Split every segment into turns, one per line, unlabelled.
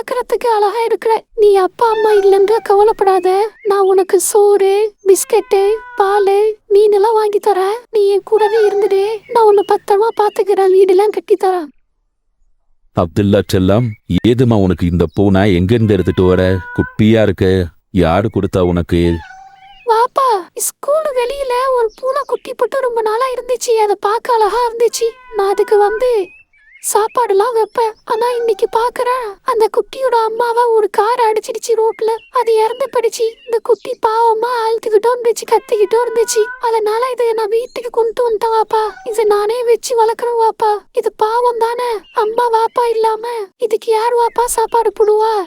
பாக்குறதுக்கு அழகா இருக்கிற. நீ அப்பா அம்மா இல்லைன்னு கவலைப்படாத. நான் உனக்கு சோறு பிஸ்கட்டு பால் மீன் எல்லாம் வாங்கி தரேன். நீ என் கூடவே இருந்துடு. நான் உன்னை பத்திரமா பாத்துக்கிறேன் வீடெல்லாம் கட்டி தரேன்.
அப்துல்லா செல்லம் ஏதுமா உனக்கு இந்த பூனை எங்கிருந்து எடுத்துட்டு வர? குப்பியா இருக்க. யாரு கொடுத்தா உனக்கு?
வாப்பா ஸ்கூல் வெளியில ஒரு பூனை குட்டி போட்டு ரொம்ப நாளா இருந்துச்சு. அதை பார்க்க அழகா இருந்துச்சு. நான் அதுக்கு வந்து சாப்பாடுலாம் வைப்பேன். ஆனா இன்னைக்கு பாக்குறேன். அந்த குட்டியோட அம்மாவை ஒரு கார் அடிச்சிடுச்சு ரோட்ல. அது இறந்து போயிடுச்சு. இந்த குட்டி பாவமா அழுத்துக்கிட்டோ இருந்துச்சு கத்திக்கிட்டோ இருந்துச்சு. அதனால இதை நான் வீட்டுக்கு கொண்டு வந்துட்டேன் வாப்பா இதை நானே வச்சு வளர்க்குறேன் வாப்பா. இது பாவம் தானே. அம்மா வாப்பா இல்லாம. இதுக்கு யார் வாப்பா சாப்பாடு போடுவா?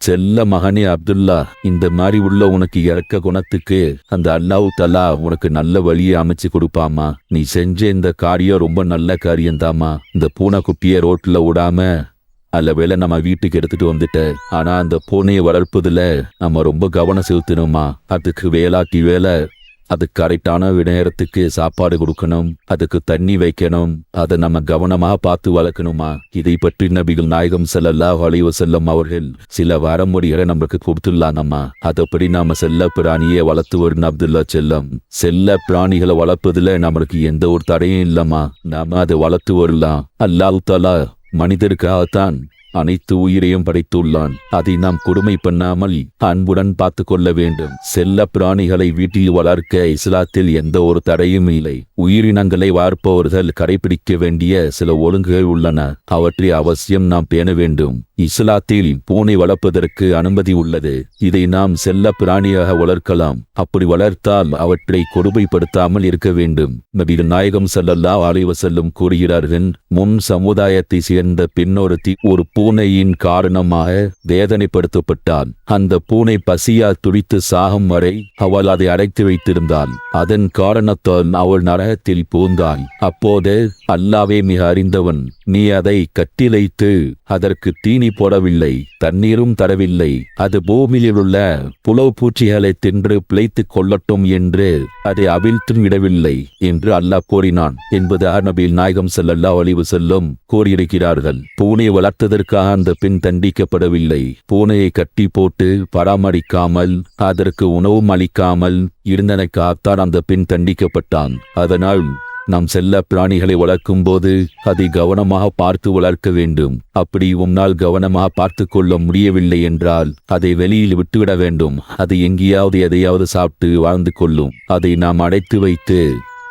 செல்ல மகனே அப்துல்லா இந்த மாதிரி உள்ள உனக்கு இறக்க குணத்துக்கு அந்த அல்லாஹ் தலா உனக்கு நல்ல வழியை அமைச்சு கொடுப்பாமா நீ செஞ்ச இந்த காரியம் ரொம்ப நல்ல காரியம்தாம்மா இந்த பூனை குப்பிய ரோட்ல விடாம அல்ல வேலை நம்ம வீட்டுக்கு எடுத்துட்டு வந்துட்ட. ஆனா அந்த பூனையை வளர்ப்பதுல நம்ம ரொம்ப கவனம் செலுத்தணுமா அதுக்கு வேலாட்டி வேலை அது கரெக்டான நேரத்துக்கு சாப்பாடு கொடுக்கணும் அதுக்கு தண்ணி வைக்கணும் அதை நம்ம கவனமா பார்த்து வளர்க்கணுமா? இதை பற்றி நபிகள் நாயகம் செல்லல்லா அலைஹி செல்லும் அவர்கள் சில வரமுறைகளை நமக்கு கொடுத்துள்ளானம்மா அதப்படி நாம செல்ல பிராணியை வளர்த்து வரும் அப்துல்லா செல்லம். செல்ல பிராணிகளை வளர்ப்பதுல நம்மளுக்கு எந்த ஒரு தடையும் இல்லம்மா. நாம அதை வளர்த்து வரலாம். அல்லாஹ் தாலா மனிதருக்காகத்தான் அனைத்து உயிரையும் படைத்துள்ளான். அதை நாம் கொடுமை பண்ணாமல் அன்புடன் பார்த்து கொள்ள வேண்டும். செல்ல பிராணிகளை வீட்டில் வளர்க்க இஸ்லாத்தில் எந்த ஒரு தடையும் இல்லை. உயிரினங்களை வார்ப்பவர்கள் கடைபிடிக்க வேண்டிய சில ஒழுங்குகள் உள்ளன. அவற்றை அவசியம் நாம் பேண வேண்டும். இஸ்லாத்தில் பூனை வளர்ப்பதற்கு அனுமதி உள்ளது. இதை நாம் செல்ல பிராணியாக வளர்க்கலாம். அப்படி வளர்த்தால் அவற்றை கொடுமைப்படுத்தாமல் இருக்க வேண்டும். நபிகள் நாயகம் செல்லல்லா ஆலைவ செல்லும் கூறுகிறார்கள் முன் சமுதாயத்தை சேர்ந்த பின்னொருத்தி ஒரு பூனையின் காரணமாக வேதனைப்படுத்தப்பட்டான் அந்த பூனை பசியால் துடித்து சாகும் வரை அவள் அதை அடைத்து வைத்திருந்தாள். அதன் காரணத்தால் அவள் நரகத்தில் பூந்தாள் அப்போது அல்லாவே மிக அறிந்தவன். நீ அதை கட்டிலைத்து அதற்கு தீனி போடவில்லை தண்ணீரும் தரவில்லை. அது பூமியில் உள்ள புலவு பூச்சிகளை தின்று பிழைத்துக் கொள்ளட்டும் என்று அதை அவிழ்த்தும் விடவில்லை என்று அல்லாஹ் கூறினான். என்பது அர்நபியில் நாயகம் செல்லல்லா ஒளிவு செல்லும் கூறியிருக்கிறார்கள். பூனை வளர்த்ததற்காக அந்த பெண் தண்டிக்கப்படவில்லை. பூனையை கட்டி போட்டு பராமரிக்காமல் அதற்கு உணவும் அளிக்காமல் இருந்தனக்காகத்தான் அந்த பெண் தண்டிக்கப்பட்டான். அதனால் நாம் செல்ல பிராணிகளை வளர்க்கும் போது அதை கவனமாக பார்த்து வளர்க்க வேண்டும். அப்படி உன்னால் கவனமாக பார்த்து கொள்ள முடியவில்லை என்றால் அதை வெளியில் விட்டுவிட வேண்டும். அது எங்கேயாவது எதையாவது சாப்பிட்டு வாழ்ந்து கொள்ளும். அதை நாம் அடைத்து வைத்து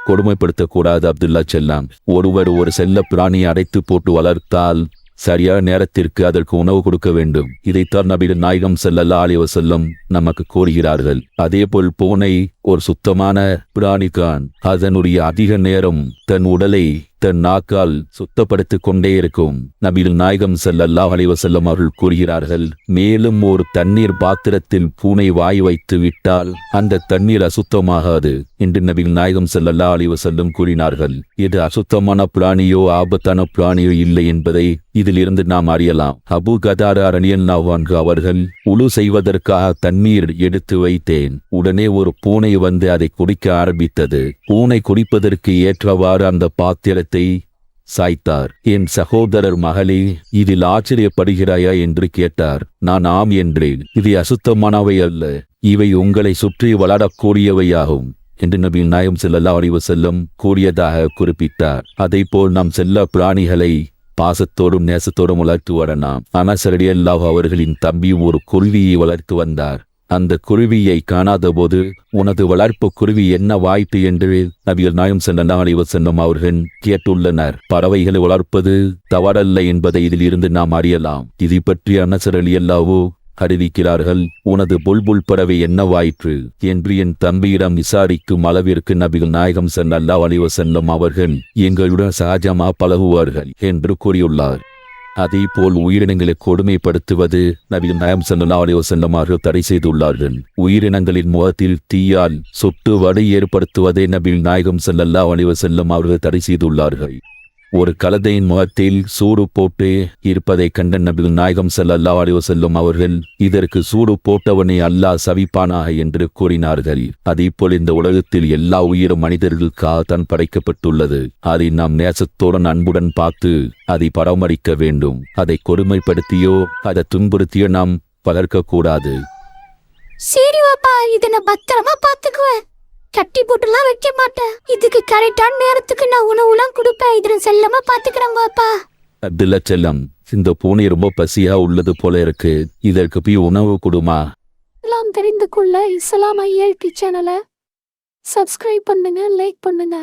கொடுமைப்படுத்தக்கூடாது அப்துல்லா செல்லாம். ஒருவர் ஒரு செல்ல பிராணியை அடைத்து போட்டு வளர்த்தால் சரியான நேரத்திற்கு அதற்கு உணவு கொடுக்க வேண்டும். இதைத்தான் நபிகள் நாயகம் செல்லல்லா அலைஹி செல்லும் நமக்கு கூறுகிறார்கள். அதேபோல் பூனை ஒரு சுத்தமான பிராணிகான் அதனுடைய அதிக நேரம் தன் உடலை தன் நாக்கால் சுத்தப்படுத்திக் கொண்டே இருக்கும். நபில் நாயகம் செல்லல்லா அலைஹி செல்லும் அவர்கள் கூறுகிறார்கள் மேலும் ஒரு தண்ணீர் பாத்திரத்தில் பூனை வாய் வைத்து விட்டால் அந்த தண்ணீர் அசுத்தமாகாது என்று நபில் நாயகம் செல்லல்லா அலைஹி செல்லும் கூறினார்கள். இது அசுத்தமான பிராணியோ ஆபத்தான பிராணியோ இல்லை என்பதை இதிலிருந்து நாம் அறியலாம். அபு கதாரா அரணியன் அவர்கள் உழு செய்வதற்காக தண்ணீர் எடுத்து வைத்தேன். உடனே ஒரு பூனை வந்து அதை குடிக்க ஆரம்பித்தது. பூனை குடிப்பதற்கு ஏற்றவாறு அந்த பாத்திரத்தை சாய்த்தார். என் சகோதரர் மகளே இதில் ஆச்சரியப்படுகிறாயா? என்று கேட்டார். நான் ஆம் என்றேன். இது அசுத்தமானவை அல்ல. இவை உங்களை சுற்றி வளரக்கூடியவையாகும். என்று நபி நாயம் செல்லல்லா அறிவு செல்லும் கூறியதாக குறிப்பிட்டார். அதை போல் நாம் செல்ல பிராணிகளை பாசத்தோடும் நேசத்தோடும் வளர்த்து வரலாம். அனசரடி அல்லாஹ் அவர்களின் தம்பி ஒரு குருவியை வளர்த்து வந்தார். அந்த குருவியை காணாதபோது உனது வளர்ப்பு குருவி என்ன வாய்ப்பு என்று நபிகள் நாயம் சென்ற அலைவசன்னம் அவர்கள் கேட்டுள்ளனர். பறவைகளை வளர்ப்பது தவறல்ல என்பதை இதில் இருந்து நாம் அறியலாம். இதை பற்றி அனசர் அலி அல்லாவோ அறிவிக்கிறார்கள் உனது புல்புல் பறவை என்னவாயிற்று என்று என் தம்பியிடம் விசாரிக்கும் அளவிற்கு நபிகள் நாயகம் சென்னல்லா வலிவ செல்லும் அவர்கள் எங்களுடன் சகஜமா பழகுவார்கள் என்று கூறியுள்ளார். அதே போல் உயிரினங்களை கொடுமைப்படுத்துவது நபிகள் நயம் செல்லல்லா செல்லும் அவர்கள் தடை செய்துள்ளார்கள். உயிரினங்களின் முகத்தில் தீயால் சொட்டு வடை ஏற்படுத்துவதை நபிகள் நாயகம் செல்லல்லா செல்லும் அவர்கள் தடை செய்துள்ளார்கள். ஒரு கலதையின் முகத்தில் சூடு போட்டு இருப்பதை கண்ட நபி நாயகம் செல்லல்லா அலைஹி செல்லும் அவர்கள் இதற்கு சூடு போட்டவனை அல்லாஹ் சவிப்பானாக என்று கூறினார்கள். அதேபோல் இந்த உலகத்தில் எல்லா உயிரும் மனிதர்களுக்காக தான் படைக்கப்பட்டுள்ளது. அதை நாம் நேசத்துடன் அன்புடன் பார்த்து அதை பராமரிக்க வேண்டும். அதை கொடுமைப்படுத்தியோ அதை துன்புறுத்தியோ நாம் வளர்க்கக்கூடாது
சரி பாப்பா இதை நான் பத்திரமா பாத்துக்குவேன் கட்டி போட்டுலாம் வைக்க மாட்டேன். இதுக்கு கரெக்டான நேரத்துக்கு நான் உணவுலாம் கொடுப்பேன். இதை நான் செல்லமா பாத்துக்கிறேன் பாப்பா.
அப்துல்லா செல்லம் இந்த பூனை ரொம்ப பசியா உள்ளது போல இருக்கு. இதற்கு போய் உணவு கொடுமா.
எல்லாம் தெரிந்து கொள்ள இஸ்லாம் ஐஎல்டி சேனலை சப்ஸ்கிரைப் பண்ணுங்க லைக் பண்ணுங்க.